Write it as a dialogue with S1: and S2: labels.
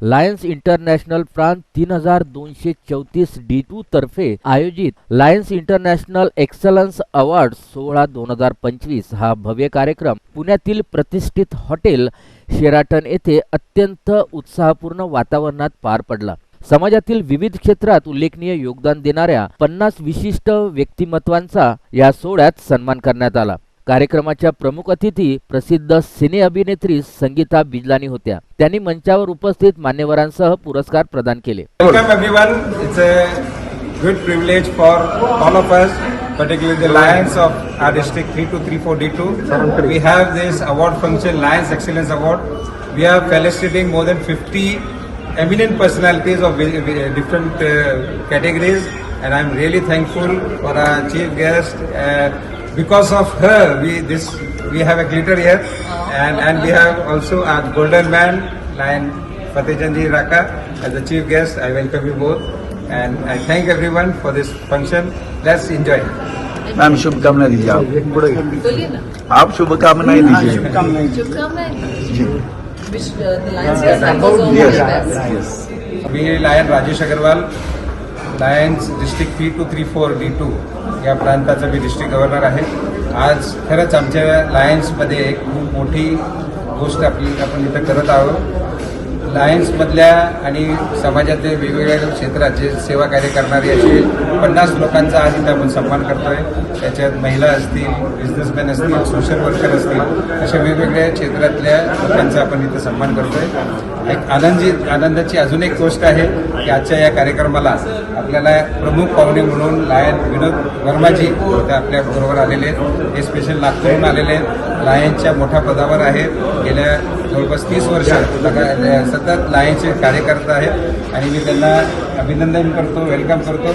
S1: Lions international France तीन हजार दोनशे चौतीस डी टू तर्फे आयोजित लायन्स इंटरनॅशनल एक्सलन्स अवॉर्ड सोहळा दोन हजार पंचवीस हा भव्य कार्यक्रम पुण्यातील प्रतिष्ठित हॉटेल शेराटन येथे अत्यंत उत्साहपूर्ण वातावरणात पार पडला. समाजातील विविध क्षेत्रात उल्लेखनीय योगदान देणाऱ्या पन्नास विशिष्ट व्यक्तिमत्वांचा या सोहळ्यात सन्मान करण्यात आला. कार्यक्रमाच्या प्रमुख अतिथी प्रसिद्ध सिने अभिनेत्री संगीता बिजलानी होत्या. त्यांनी मंचावर उपस्थित मान्यवरांसह पुरस्कार प्रदान केले.
S2: Good privilege for all of us particular the lions of our district three two three four D two we have this award function lions excellence award we have felicitating more than fifty eminent personalities of different categories and I am really thankful for our chief guest because of her, we this we have a glitter here, and and we have also our golden man, Lion Fatehjanji Raka, as the chief guest. I welcome you both, and I thank everyone for this function. Let's enjoy.
S3: Ma'am शुभकामनाएं दीजिए आप
S4: बोलिए ना
S3: आप शुभकामनाएं दीजिए
S4: शुभकामनाएं wish the Lions K members all
S3: Yes.
S4: The best
S3: Yes.
S2: Me lion Rajesh Agarwal Lions district three two three four D two या प्रांताचा मी डिस्ट्रिक्ट गव्हर्नर आहे. आज खरंच आमच्या लायन्समध्ये एक खूप मोठी गोष्ट आपली आपण इथं करत आहोत. लायन्समधल्या आणि समाजातले वेगवेगळ्या क्षेत्रात जे सेवा कार्य करणारे असे पन्नास लोकांचा आज इथे आपण सन्मान करतोय. त्याच्यात महिला असतील बिझनेसमॅन असतील सोशल वर्कर असतील अशा वेगवेगळ्या क्षेत्रातल्या लोकांचा आपण इथं सन्मान करतोय. एक आनंदी आनंदाची अजून एक गोष्ट आहे की आजच्या या कार्यक्रमाला आपल्याला प्रमुख पाहुणे म्हणून लायन विनोद वर्माजी ते आपल्या बरोबर आलेले आहेत. हे स्पेशल नागपूरहून आलेले आहेत. लायनच्या मोठ्या पदावर आहेत. गेल्या जवळपास तीस वर्ष सतत लायनचे कार्यकर्ता आहेत आणि मी त्यांना अभिनंदन करतो वेलकम करतो.